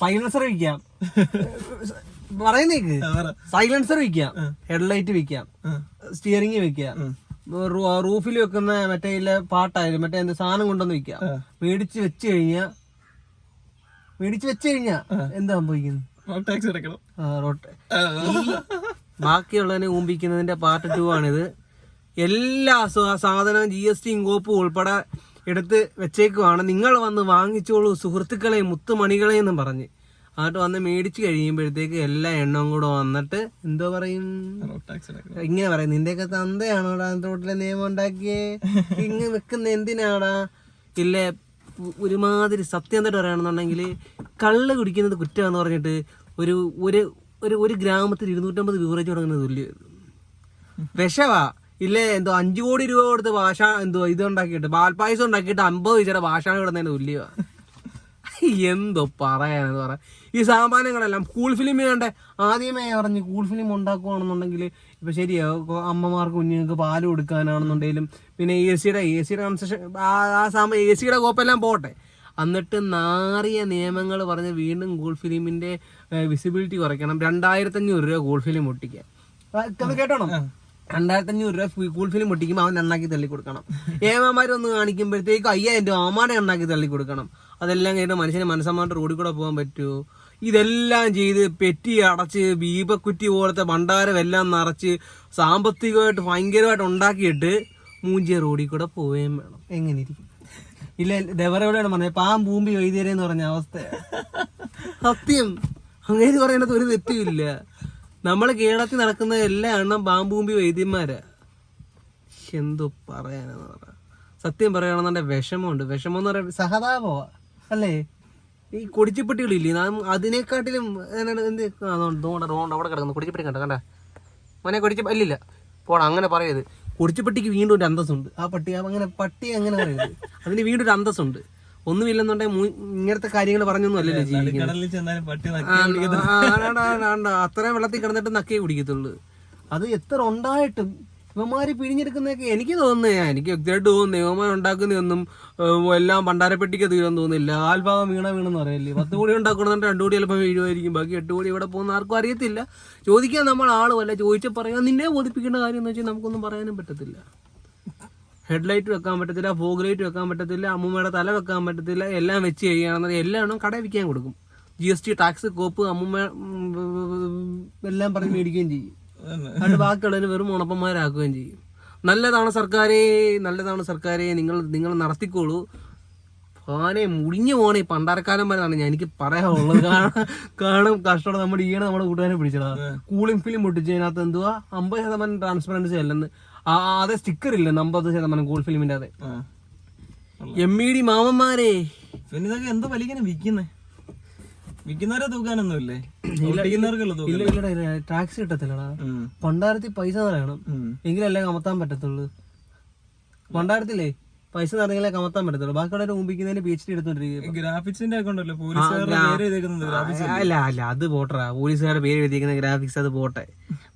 Silencer വിൽക്കാം പറയുന്നേക്ക് silencer വിൽക്കാം ഹെഡ്ലൈറ്റ് വിൽക്കാം സ്റ്റിയറിംഗ് വെക്കാം. റൂഫിൽ വെക്കുന്ന മറ്റേ പാട്ടായാലും മറ്റേ എന്ത് സാധനം കൊണ്ടുവന്ന് വെക്കാം. മേടിച്ച് വെച്ച് കഴിഞ്ഞാ മേടിച്ച് വെച്ച് കഴിഞ്ഞാ എന്താ സംഭവിക്കുന്നത്? ബാക്കിയുള്ളതിനെ ഊമ്പിക്കുന്നതിന്റെ പാർട്ട് ടു ആണിത്. എല്ലാ സാധനം സാധനവും ജി എസ് ടി കോപ്പും ഉൾപ്പെടെ എടുത്ത് വെച്ചേക്കുവാണ്. നിങ്ങൾ വന്ന് വാങ്ങിച്ചോളൂ സുഹൃത്തുക്കളെയും മുത്തുമണികളെ എന്നും പറഞ്ഞ്. അങ്ങോട്ട് വന്ന് മേടിച്ചു കഴിയുമ്പോഴത്തേക്ക് എല്ലാ എണ്ണവും കൂടെ വന്നിട്ട് എന്തോ പറയും? ഇങ്ങനെ പറയും. നിന്റെയൊക്കെ തന്തയാണോടാ? റോട്ടിലെ നിയമം ഉണ്ടാക്കിയേ? ഇങ്ങ് വെക്കുന്ന എന്തിനാടാ? ഇല്ലേ ഒരുമാതിരി സത്യം തന്നെ പറയുകയാണെന്നുണ്ടെങ്കിൽ കള്ള് കുടിക്കുന്നത് കുറ്റമാണെന്ന് പറഞ്ഞിട്ട് ഒരു ഒരു ഒരു ഒരു ഗ്രാമത്തിൽ ഇരുന്നൂറ്റമ്പത് വിവറേജ് തുടങ്ങുന്നത് തുല്യം വിഷവാ. ഇല്ലേ എന്തോ അഞ്ചു കോടി രൂപ കൊടുത്ത് ഭാഷ എന്തോ ഇത് ഉണ്ടാക്കിയിട്ട് പാൽപ്പായസം ഉണ്ടാക്കിയിട്ട് അമ്പത് പൈസയുടെ ഭാഷാണ് കിടന്നതിന് തുല്യ എന്തോ പറയാനെന്ന് പറയാം. ഈ സാമാനങ്ങളെല്ലാം കൂൾ ഫിലിം കണ്ട ആദ്യമേ പറഞ്ഞ് കൂൾ ഫിലിം ഉണ്ടാക്കുവാണെന്നുണ്ടെങ്കിൽ ഇപ്പൊ ശരിയാ അമ്മമാർക്ക് കുഞ്ഞുങ്ങൾക്ക് പാൽ കൊടുക്കാനാണെന്നുണ്ടെങ്കിലും പിന്നെ എ സിയുടെ എ സിയുടെ കൺസെഷൻ ആ സാമ എ സിയുടെ കോപ്പെല്ലാം പോട്ടെ. എന്നിട്ട് നാറിയ നിയമങ്ങൾ പറഞ്ഞ് വീണ്ടും കൂൾ ഫിലിമിന്റെ വിസിബിലിറ്റി കുറയ്ക്കണം. രണ്ടായിരത്തി അഞ്ഞൂറ് രൂപ കൂൾ ഫിലിം ഒട്ടിക്കാൻ. കേട്ടോ കേട്ടോണം? രണ്ടായിരത്തി അഞ്ഞൂറ് രൂപ ഫുൾ കൂൾ ഫിലിം പൊട്ടിക്കുമ്പോൾ അവൻ എണ്ണാക്കി തള്ളി കൊടുക്കണം ഏമാമാരൊന്ന് കാണിക്കുമ്പോഴത്തേക്ക് അയ്യായിരം രൂപ അമ്മാടെ എണ്ണാക്കി തള്ളി കൊടുക്കണം അതെല്ലാം കഴിഞ്ഞിട്ട് മനുഷ്യന് മനസ്സമാരുടെ റോഡിൽ കൂടെ പോകാൻ പറ്റുമോ ഇതെല്ലാം ചെയ്ത് പെറ്റി അടച്ച് ബീപക്കുറ്റി പോലത്തെ ഭണ്ഡാരം എല്ലാം നിറച്ച് സാമ്പത്തികമായിട്ട് ഭയങ്കരമായിട്ട് ഉണ്ടാക്കിയിട്ട് മൂഞ്ചിയ റോഡിൽ കൂടെ പോവുകയും വേണം. എങ്ങനെ ഇരിക്കും ഇല്ല ഡെവറോടെയാണ് പറഞ്ഞത്? പാം പൂമ്പി വൈദ്യരെന്ന് പറഞ്ഞ അവസ്ഥ സത്യം. അങ്ങനെ പറയുന്നത് ഒരു തെറ്റുമില്ല നമ്മൾ കേരളത്തിൽ നടക്കുന്ന എല്ലാ എണ്ണം ബാമ്പൂമ്പി വൈദ്യന്മാരാ. എന്തു പറയാനെന്ന് പറയാം സത്യം പറയുകയാണെന്നുണ്ടെ വിഷമമുണ്ട്. വിഷമം എന്ന് പറയുന്നത് സഹതാപോ അല്ലേ? ഈ കൊടിച്ചിപ്പെട്ടികളില്ലേ? നാം അതിനെക്കാട്ടിലും എന്ത്? അതുകൊണ്ട് റോണ്ട് അവിടെ കിടക്കുന്നു. കൊടിച്ചിപ്പെട്ടി കണ്ട കണ്ട? മോനെ കൊടിച്ച അല്ലില്ല പോടാ അങ്ങനെ പറയരുത്. കൊടിച്ചിപ്പെട്ടിക്ക് വീണ്ടും ഒരു അന്തസ്സുണ്ട്. ആ പട്ടി അങ്ങനെ പട്ടി അങ്ങനെ പറയരുത്. അതിന് വീണ്ടും ഒരു അന്തസ്സുണ്ട്. ഒന്നുമില്ലെന്നുണ്ടെങ്കിൽ ഇങ്ങനത്തെ കാര്യങ്ങൾ പറഞ്ഞൊന്നും അല്ലല്ലോ ജീവിക്കുന്നത്. അത്രയും വെള്ളത്തിൽ കിടന്നിട്ട് നക്കേ കുടിക്കത്തുള്ളൂ. അത് എത്ര ഉണ്ടായിട്ടും ഇവന്മാര് പിഴിഞ്ഞെടുക്കുന്നതൊക്കെ എനിക്ക് തോന്നുന്നേ എനിക്ക് വ്യക്തിയായിട്ട് തോന്നുന്നേ ഇവന്മാർ ഉണ്ടാക്കുന്നതൊന്നും എല്ലാം പണ്ടാരപ്പെട്ടിക്ക് തീരാൻ തോന്നുന്നില്ല. ആൽഭാഗം വീണ വീണെന്ന് പറയല്ലേ. പത്ത് കോടി ഉണ്ടാക്കണമെന്നുണ്ട് രണ്ടു കോടി ചിലപ്പോൾ വീഴുമായിരിക്കും. ബാക്കി എട്ട് കോടി ഇവിടെ പോകുന്ന ആർക്കും അറിയത്തില്ല. ചോദിക്കാൻ നമ്മൾ ആളുമല്ല ചോദിച്ചാൽ പറയാൻ നിന്നെ ബോധിപ്പിക്കേണ്ട കാര്യം എന്ന് വെച്ചാൽ നമുക്കൊന്നും പറയാനും പറ്റത്തില്ല. ഹെഡ്ലൈറ്റ് വെക്കാൻ പറ്റത്തില്ല ഫോഗ് ലൈറ്റ് വെക്കാൻ പറ്റത്തില്ല അമ്മൂമ്മയുടെ തല വെക്കാൻ പറ്റത്തില്ല എല്ലാം വെച്ച് കഴിയുകയാണെന്ന് എല്ലാം കടയിൽ വിൽക്കാൻ കൊടുക്കും. ജി എസ് ടി ടാക്സ് കോപ്പ് അമ്മൂമ്മ എല്ലാം പറഞ്ഞ് മേടിക്കുകയും ചെയ്യും. എന്നിട്ട് ബാക്കിയുള്ളതിന് വെറും ഉണപ്പന്മാരാക്കുകയും ചെയ്യും. നല്ലതാണ് സർക്കാരെ നല്ലതാണ് സർക്കാരെ നിങ്ങൾ നിങ്ങൾ നടത്തിക്കോളൂ. ഫാനെ മുടിഞ്ഞു പോണേ പണ്ടാരക്കാലം വരെയാണ് ഞാൻ എനിക്ക് പറയാനുള്ളത്. കാരണം കാണും കഷ്ടം നമ്മുടെ ഈയിടെ നമ്മുടെ കൂട്ടുകാരെ പിടിച്ചതാണ് കൂളിംഗ് ഫിലിം പൊട്ടിച്ച് അതിനകത്ത് എന്തുവാ? അമ്പത് ശതമാനം ട്രാൻസ്പെറൻസി അല്ലെന്ന്. ആ അതെ സ്റ്റിക്കർ ഇല്ല? അമ്പത് ശതമാനം ഗോൾഡ് ഫിലിമിന്റെ അതെ. എം ഇ ഡി മാമന്മാരെ. പിന്നെ ഇതൊക്കെ എന്തോ വലിക്കണേ വിൽക്കുന്നേ? വിൽക്കുന്നവരെ തൂക്കാനൊന്നുമില്ലേ? ടാക്സ് കിട്ടത്തില്ലടാ. പണ്ടായിരത്തി പൈസ നിറയണം. എങ്കിലല്ലേ കമത്താൻ പറ്റത്തുള്ളൂ. പണ്ടാരത്തില്ലേ പൈസ നിറഞ്ഞാലേ കമത്താൻ പറ്റത്തുള്ളൂ. ബാക്കിയുള്ളവരെ മുമ്പിക്കുന്നതിന് പി എച്ച് ഡി എടുത്തോണ്ടിരിക്കും ഗ്രാഫിക്സിന്റെ പോലീസുകാരുടെ പേര് അല്ല? അല്ല അത് പോട്ടറാ പോലീസുകാരുടെ പേര് എഴുതിയിരിക്കുന്ന ഗ്രാഫിക്സ് അത് പോട്ടെ.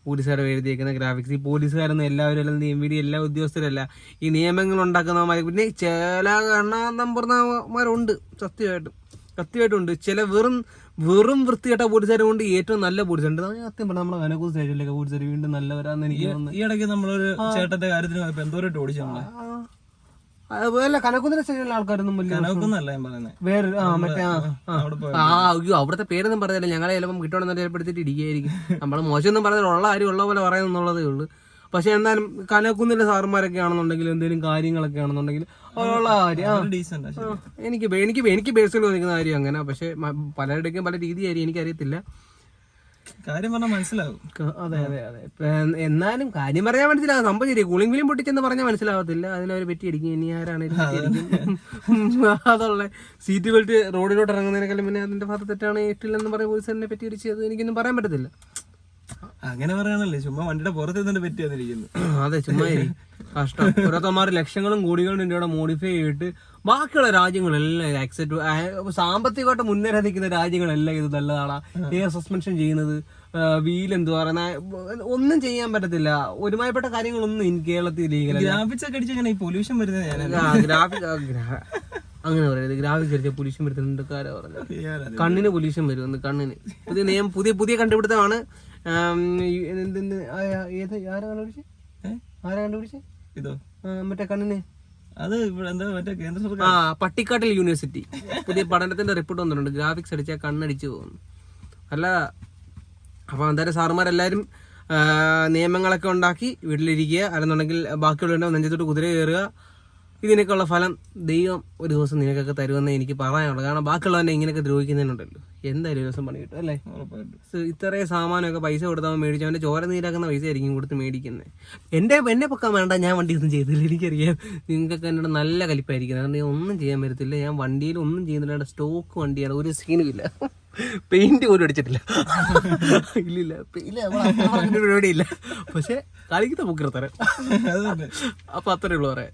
പോലീസുകാരുടെ എഴുതിയേക്കുന്ന ഗ്രാഫിക്സ് ഈ പോലീസുകാരൊന്നും എല്ലാവരും അല്ല എം വി ഡി എല്ലാ ഉദ്യോഗസ്ഥരല്ല ഈ നിയമങ്ങൾ ഉണ്ടാക്കുന്നവന്മാർ പിന്നെ ചില കണ്ണാന്തമ്പുറന്നമാരുണ്ട് സത്യമായിട്ടും. സത്യമായിട്ടുണ്ട് ചില വെറും വെറും വൃത്തികെട്ട പോലീസുകാരെ കൊണ്ട് ഏറ്റവും നല്ല പോലീസുണ്ട് സത്യം പറഞ്ഞാൽ നമ്മളെ കനകൂർ സ്റ്റേഷനിലൊക്കെ പോലീസുകാർ വീണ്ടും നല്ലവരാന്ന് എനിക്ക് ഈ ഇടയ്ക്ക് നമ്മളൊരു ചേട്ടന്റെ കാര്യത്തിന് എന്തോരം ഓടിച്ചു നമ്മളെ ആൾക്കാരൊന്നും വലിയ കനക്കൊന്നല്ല ഞാൻ പറയുന്നത് വേറെ ആ മറ്റേ ആ ആ അവിടെ പോയ. ആ അയ്യോ അവിടുത്തെ പേരൊന്നും പറഞ്ഞില്ല. ഞങ്ങളെ ചിലപ്പം കിട്ടണമെന്ന് ചിലപ്പെടുത്തിട്ട് ഇടിക്കുകയായിരിക്കും നമ്മൾ മോശമൊന്നും പറഞ്ഞാൽ ഉള്ള കാര്യം ഉള്ള പോലെ പറയുന്നുള്ളതേ ഉള്ളൂ. പക്ഷെ എന്നാലും കനക്കുന്നിന്റെ സാറുമാരൊക്കെ ആണെന്നുണ്ടെങ്കിൽ എന്തെങ്കിലും കാര്യങ്ങളൊക്കെ ആണെന്നുണ്ടെങ്കിൽ ഉള്ള കാര്യം ആ, ഡീസന്റ് ആ, എനിക്ക് ബേ- എനിക്ക് ബേ- എനിക്ക് ബേസിൽ തോന്നിക്കുന്ന കാര്യം അങ്ങനെ. പക്ഷെ മ- പലരുടെയും പല രീതിയായിരിക്കും. എനിക്കറിയത്തില്ല. കാര്യം പറഞ്ഞാൽ മനസ്സിലാവും. അതെ അതെ അതെ. എന്നാലും കാര്യം പറയാൻ മനസ്സിലാവും. സംഭവം ശരി കൂളിംഗ് ഫിലിം പൊട്ടിച്ചെന്ന് പറഞ്ഞാൽ മനസ്സിലാവത്തില്ല. അതിനവർ പെറ്റി അടിക്കും. ഇനി ആരാണ് അതുള്ള സീറ്റ് ബെൽറ്റ് റോഡിലോട്ട് ഇറങ്ങുന്നതിനേക്കാളും പിന്നെ അതിന്റെ ഭാഗത്ത് തെറ്റാണ് ഏറ്റില്ലെന്ന് പറയുന്ന പോലീസ് തന്നെ പറ്റി അടിച്ചത്. എനിക്കൊന്നും പറയാൻ പറ്റത്തില്ല. അങ്ങനെ പറയാനല്ലേ ചുമ്മാ വണ്ടിയുടെ പുറത്ത് നിന്നിട്ട് പറ്റി വന്നിരിക്കുന്നു. അതെ ചുമ്മാ. കഷ്ടം. ഓരോരുത്തന്മാർ ലക്ഷങ്ങളും കോടികളും ഇന്ത്യയുടെ മോഡിഫൈ ചെയ്തിട്ട് ബാക്കിയുള്ള രാജ്യങ്ങളെല്ലാം അക്സെപ്റ്റ് സാമ്പത്തികമായിട്ട് മുന്നേറി നിൽക്കുന്ന രാജ്യങ്ങളെല്ലാം ഇത് നല്ലതാണ്. എയർ സസ്പെൻഷൻ ചെയ്യുന്നത് വീൽ എന്ത് പറയുന്ന ഒന്നും ചെയ്യാൻ പറ്റത്തില്ല. ഒരുമായിപ്പെട്ട കാര്യങ്ങളൊന്നും കേരളത്തിൽ ഗ്രാഫിക്സ് ഒക്കെ അടിച്ച് ഈ പൊല്യൂഷൻ വരുന്നത് ഗ്രാഫിക് അങ്ങനെ പറയരുത് ഗ്രാഫിക്സ് അടിച്ച പൊല്യൂഷൻ വരുത്തുന്നുണ്ട് പറഞ്ഞു കണ്ണിന് പൊല്യൂഷൻ വരുമെന്ന് കണ്ണിന്. പുതിയ നിയമം പുതിയ പുതിയ കണ്ടുപിടുത്തമാണ്. ഏത് ആരാ കണ്ടുപിടിച്ചേ? ആരാ കണ്ടുപിടിച്ചേ? ഇതോ? ആ, മറ്റേ കണ്ണിന്. അത് എന്താ മറ്റേ കേന്ദ്ര ആ സർക്കാർ പട്ടിക്കാട്ടിൽ യൂണിവേഴ്സിറ്റി. പുതിയ പഠനത്തിന്റെ റിപ്പോർട്ട് വന്നിട്ടുണ്ട്. ഗ്രാഫിക്സ് അടിച്ചാൽ കണ്ണടിച്ചു പോകുന്നു. അല്ല അപ്പോൾ എന്തായാലും സാറുമാരെല്ലാവരും ആ, നിയമങ്ങളൊക്കെ ഉണ്ടാക്കി വീട്ടിലിരിക്കുക. അല്ലെന്നുണ്ടെങ്കിൽ ബാക്കിയുള്ള നെഞ്ചത്തോട്ട് കുതിര കയറുക. ഇതിനൊക്കെയുള്ള ഫലം ദൈവം ഒരു ദിവസം നിനക്കൊക്കെ തരുമെന്ന് എനിക്ക് പറയാനുള്ളൂ. കാരണം ബാക്കിയുള്ളവനെ ഇങ്ങനെയൊക്കെ ദ്രോഹിക്കുന്നതിനുണ്ടല്ലോ എന്തായാലും ഒരു ദിവസം പണി കിട്ടും അല്ലേ? ഇത്രയും സാമാനമൊക്കെ പൈസ കൊടുത്താൽ മേടിച്ചു അവന്റെ ചോര നീരാക്കുന്ന പൈസ ആയിരിക്കും കൊടുത്ത് മേടിക്കുന്നത് എന്റെ എന്നെ പൊക്കാൻ വേണ്ട ഞാൻ വണ്ടി ഒന്നും ചെയ്തില്ല. എനിക്കറിയാം. നിങ്ങൾക്കൊക്കെ എന്നോട് നല്ല കലിപ്പായിരിക്കും. കാരണം ഞാൻ ഒന്നും ചെയ്യാൻ പറ്റത്തില്ല ഞാൻ വണ്ടിയിൽ ഒന്നും ചെയ്യുന്നില്ല. സ്റ്റോക്ക് വണ്ടിയാണ്. ഒരു സീനും ഇല്ല. പെയിന്റ് പോലും അടിച്ചിട്ടില്ല. ഇല്ലില്ല ഇല്ല. പരിപാടിയില്ല. പക്ഷെ കളിക്കുന്ന തന്നെ. അപ്പൊ അത്രേ ഉള്ളൂ പറയാൻ.